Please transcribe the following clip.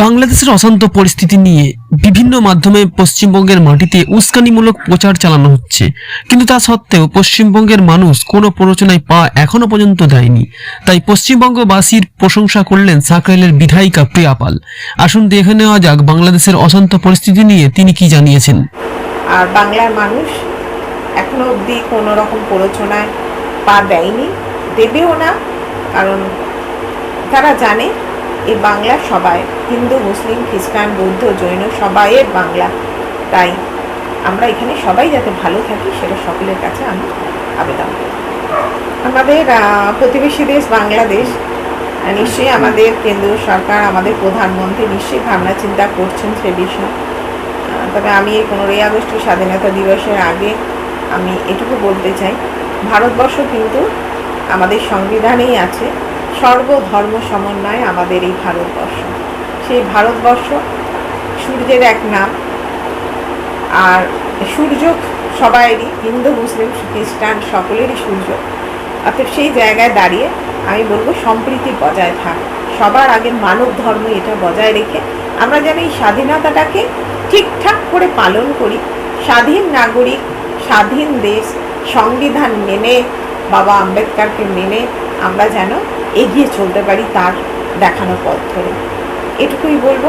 বাংলাদেশের অশান্ত পরিস্থিতি নিয়ে বিভিন্ন মাধ্যমে পশ্চিমবঙ্গের মাটিতে উস্কানিমূলক প্রচার চালানো হচ্ছে। কিন্তু তা সত্ত্বেও পশ্চিমবঙ্গের মানুষ কোনো প্ররোচনায় পা এখনও পর্যন্ত দেয়নি। তাই পশ্চিমবঙ্গবাসীর প্রশংসা করলেন সাকরাইলের বিধায়িকা প্রিয়া পাল। আসুন দেখে নেওয়া যাক বাংলাদেশের অশান্ত পরিস্থিতি নিয়ে তিনি কি জানিয়েছেন। আর বাংলার মানুষ এখনও অবধি কোনো রকম প্ররোচনায় পা দেয়নি, দেবেও না, কারণ তারা জানে এই বাংলা সবাই, হিন্দু, মুসলিম, খ্রিস্টান, বৌদ্ধ, জৈন সবাইয়ের বাংলা। তাই আমরা এখানে সবাই যাতে ভালো থাকি, সেটা সকলের কাছে আমি আবেদন করি। আমাদের প্রতিবেশী দেশ বাংলাদেশ, নিশ্চয়ই আমাদের কেন্দ্রীয় সরকার, আমাদের প্রধানমন্ত্রী নিশ্চয়ই ভাবনা চিন্তা করছেন সে বিষয়ে। তবে আমি এই পনেরোই আগস্ট স্বাধীনতা দিবসের আগে আমি এটুকু বলতে চাই, ভারতবর্ষ কিন্তু আমাদের সংবিধানেই আছে। সর্বধর্ম সমন্বয়ে আমাদের এই ভারতবর্ষ। সেই ভারতবর্ষ সূর্যের এক নাম, আর সূর্য সবাইরই, হিন্দু, মুসলিম, খ্রিস্টান সকলেরই সূর্য। অর্থাৎ সেই জায়গায় দাঁড়িয়ে আমি বলব সম্প্রীতি বজায় থাক। সবার আগে মানব ধর্ম এটা বজায় রেখে আমরা যেন এই স্বাধীনতাটাকে ঠিকঠাক করে পালন করি। স্বাধীন নাগরিক, স্বাধীন দেশ, সংবিধান মেনে, বাবা আম্বেদকারকে মেনে আমরা যেন এগিয়ে চলতে পারি তার দেখানো পথ ধরে। এটুকুই বলব।